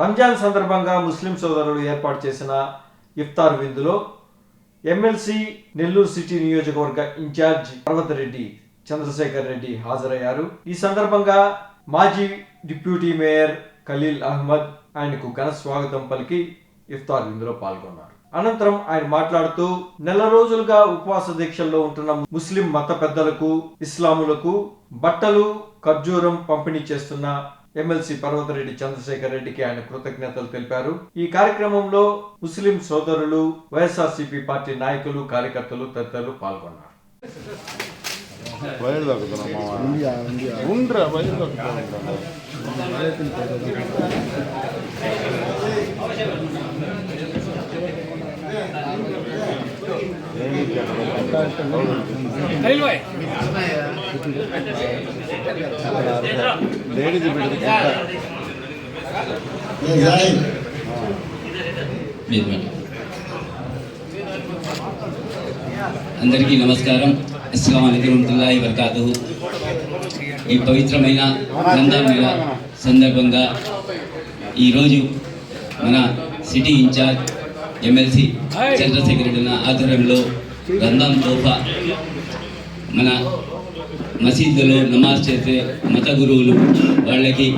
రంజాన్ సందర్భంగా ముస్లిం సోదరులు ఏర్పాటు చేసిన ఇఫ్తార్ విందులో ఎమ్మెల్సీ నెల్లూరు సిటీ నియోజకవర్గ ఇన్ఛార్జ్ పర్వతరెడ్డి చంద్రశేఖర్ రెడ్డి హాజరయ్యారు. ఈ సందర్భంగా మాజీ డిప్యూటీ మేయర్ ఖలీల్ అహ్మద్ ఆయనకు ఘన స్వాగతం పలికి ఇఫ్తార్ విందులో పాల్గొన్నారు. అనంతరం ఆయన మాట్లాడుతూ నెల రోజులుగా ఉపవాస దీక్షల్లో ఉంటున్న ముస్లిం మత పెద్దలకు ఇస్లాములకు బట్టలు ఖర్జూరం పంపిణీ చేస్తున్న ఎమ్మెల్సీ పర్వతరెడ్డి చంద్రశేఖర్ రెడ్డికి ఆయన కృతజ్ఞతలు తెలిపారు. ఈ కార్యక్రమంలో ముస్లిం సోదరులు వైఎస్ఆర్సీపీ పార్టీ నాయకులు కార్యకర్తలు తదితరులు పాల్గొన్నారు. వైర్ లేడీస్ అందరికీ నమస్కారం. అస్సలం అయికం వరహమతుల్లాహి ఈ పవిత్రమైన రంజాన్ నెల సందర్భంగా ఈరోజు మన city in charge MLC Chandrasekhar Reddy ఆధ్వర్యంలో రంజాన్ తోఫా మన మసీదులో నమాజ్ చేసే మత గురువులు వాళ్ళకి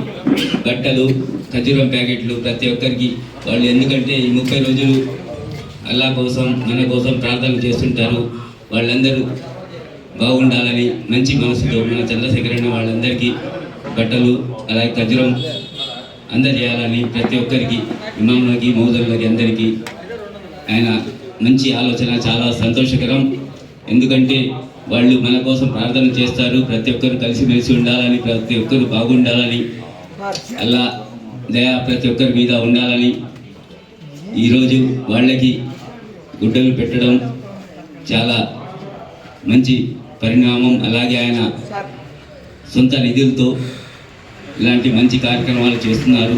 బట్టలు ఖజూరం ప్యాకెట్లు ప్రతి ఒక్కరికి వాళ్ళు ఎందుకంటే ఈ ముప్పై రోజులు అల్లా కోసం మన కోసం ప్రార్థనలు చేస్తుంటారు. వాళ్ళందరూ బాగుండాలని మంచి మనసుతో మన చంద్రశేఖరణ వాళ్ళందరికీ బట్టలు అలాగే ఖర్జూరం అందజేయాలని ప్రతి ఒక్కరికి ఇమాములకి మౌజులకి అందరికీ. ఆయన మంచి ఆలోచన చాలా సంతోషకరం. ఎందుకంటే వాళ్ళు మన కోసం ప్రార్థన చేస్తారు. ప్రతి ఒక్కరు కలిసిమెలిసి ఉండాలని ప్రతి ఒక్కరు బాగుండాలని. అలా దయా ప్రతి ఒక్కరి మీద ఉండాలని. ఈరోజు వాళ్ళకి గుడ్డలు పెట్టడం చాలా మంచి పరిణామం. అలాగే ఆయన సొంత నిధులతో ఇలాంటి మంచి కార్యక్రమాలు చేస్తున్నారు.